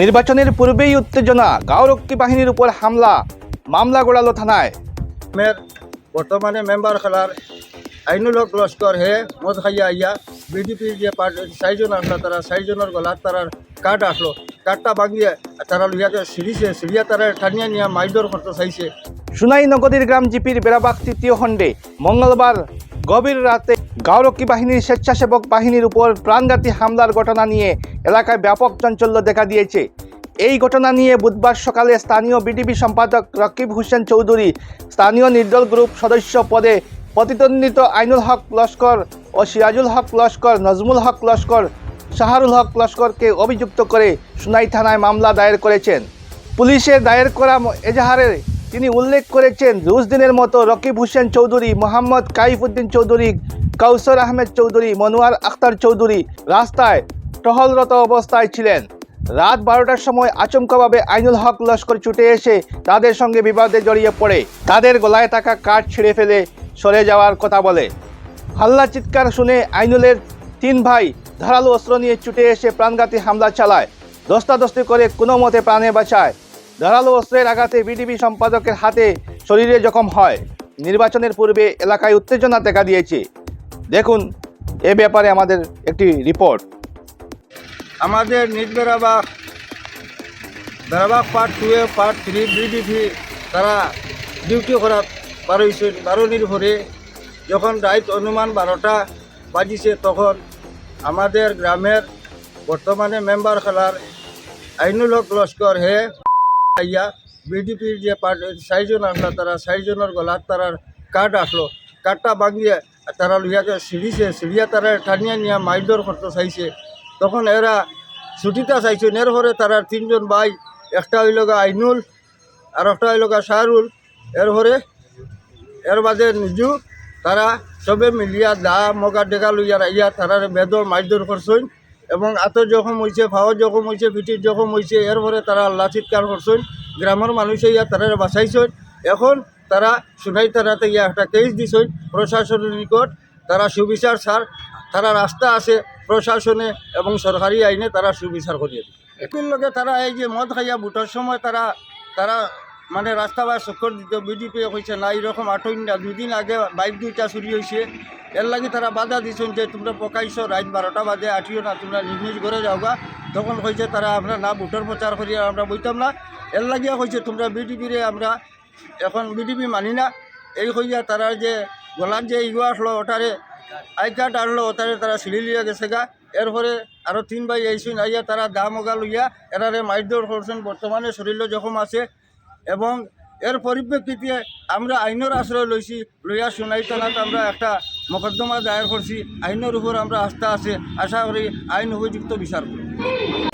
নির্বাচনের পূর্বেই উত্তেজনা গাঁওরক্ষী বাহিনীর উপর হামলা মামলা গড়ালো থানায়। বর্তমানে মেম্বার খেলার আইনুল হক লস্কর হে মদ খাইয়া আইয়া বিজেপির যে পার্টি চারিজন আসলো তারা চারিজনের গলার তারার কার্ড আসলো কার্ডটা ভাঙিয়ে তারা লইয়াকে সিঁড়িছে সিঁড়িয়া তারা টানিয়া নিয়ে মাইদর করতে চাইছে। সুনাই নগরীর গ্রাম জিপির বেড়াবাগ তৃতীয় খণ্ডে মঙ্গলবার গভীর রাতে গাঁওরক্ষী বাহিনীর স্বেচ্ছাসেবক বাহিনীর উপর প্রাণঘাতী হামলার ঘটনা নিয়ে এলাকায় ব্যাপক চাঞ্চল্য দেখা দিয়েছে। এই ঘটনা নিয়ে বুধবার সকালে স্থানীয় বিডিবি সম্পাদক রকিব হোসেন চৌধুরী, স্থানীয় নির্দল গ্রুপ সদস্য পদে প্রতিদ্বন্দ্বিত আইনুল হক লস্কর ও সিরাজুল হক লস্কর, নজমুল হক লস্কর, শাহরুল হক লস্করকে অভিযুক্ত করে সুনাই থানায় মামলা দায়ের করেছেন। পুলিশের দায়ের করা এজাহারে তিনি উল্লেখ করেছেন, রুশ দিনের মতো রকিব হোসেন চৌধুরী, মোহাম্মদ কাইফুদ্দিন চৌধুরী কৌসর আহমেদ চৌধুরী মনোয়ার আখতার চৌধুরী রাস্তায় টহলরত অবস্থায় ছিলেন। রাত বারোটার সময় আচমকাভাবে আইনুল হক লস্কর ছুটে এসে তাদের সঙ্গে বিবাদে জড়িয়ে পড়ে। তাদের গলায় থাকা কাঠ ছিঁড়ে ফেলে সরে যাওয়ার কথা বলে। হাল্লা চিৎকার শুনে আইনুলের তিন ভাই ধারালো অস্ত্র নিয়ে ছুটে এসে প্রাণঘাতী হামলা চালায়। দস্তাদস্তি করে কোনো মতে প্রাণে বাঁচায়। ধারালো অস্ত্রের আঘাতে বিডিবি সম্পাদকের হাতে শরীরে জখম হয়। নির্বাচনের পূর্বে এলাকায় উত্তেজনা দেখা দিয়েছে। দেখুন, এ ব্যাপারে আমাদের একটি রিপোর্ট আমাদের নিজ বেড়াবাগ বেড়াবাগ পার্ট টু এ পার্ট থ্রি বিডিপি তারা ডিউটি করা বারোইছে বারোনির ভরে যখন রাত অনুমান বারোটা বাজিছে তখন আমাদের গ্রামের বর্তমানে মেম্বার খেলার আইনুল হক লস্কর হে আইয়া বিডিপির যে পার্টি চারিজন আসলো তারা চারিজনের গলার তারার কার্ড আসলো কার্ডটা ভাঙিয়ে তারা লইয়াকে সিঁড়িছে সিঁড়িয়া তারা টানিয়া নিয়ে মাইদর করতে চাইছে। তখন এরা ছুটিটা চাইছেন এর পরে তারা তিনজন ভাই, একটা হইল গা আইনুল, আর একটা হইল গা শাহরুল। এর পরে এর বাদে নিজু, তারা সবে মিলিয়া দা, মগা ডেকা লইয়া ইয়া তারা বেদর মাইদর করছেন এবং আত জখম হয়েছে ফাওয়ার জখম হয়েছে পিঠির জখম হয়েছে এর পরে তারা আল্লাহ চিৎকার করছেন গ্রামের মানুষে ইয়া তারা বাঁচাইছেন এখন তারা শুনাই তারাতে ইয়া একটা কেস দিছেন প্রশাসনের নিকট। তারা সুবিচার ছাড় তারা রাস্তা আছে প্রশাসনে এবং সরকারি আইনে তারা সুবিচার করিয়ে এপির লগে তারা এই যে মদ খাইয়া ভোটের সময় তারা তারা মানে রাস্তা বা চক্কর দিত বিজেপি কইছে না, এইরকম আটই না। দুদিন আগে বাইক দুইটা চুরি হয়েছে এর লাগি তারা বাধা দিছেন যে তোমরা পকাইছো, রাত বারোটা বাজে আঠিও না, তোমরা নিজ নিজ ঘরে যাওগা। তখন কইছে তারা আমরা না ভোটের প্রচার করি আমরা বইতাম না। এর লাগিয়া কইছে তোমরা বিজেপিরে আমরা এখন বিজেপি মানি না। এই কইয়া তারা যে গলার যে ইগো আসলো ওটারে, আই কার্ড আনলো, ওটারে তারা সিঁড়ি লিয়া গেছে গা। এরপরে আরও তিন ভাই আইসুন আইয়া তারা দা মগা লইয়া এরারে মাইদর করছেন। বর্তমানে শরীর জখম আছে এবং এর পরিপ্রেক্ষিতে আমরা আইনের আশ্রয় লইছি। লইয়া সোনাই থানাত আমরা একটা মোকদ্দমা দায়ের করছি। আইনের উপর আমরা আস্থা আছে। আশা করি আইন উপযুক্ত বিচার করব।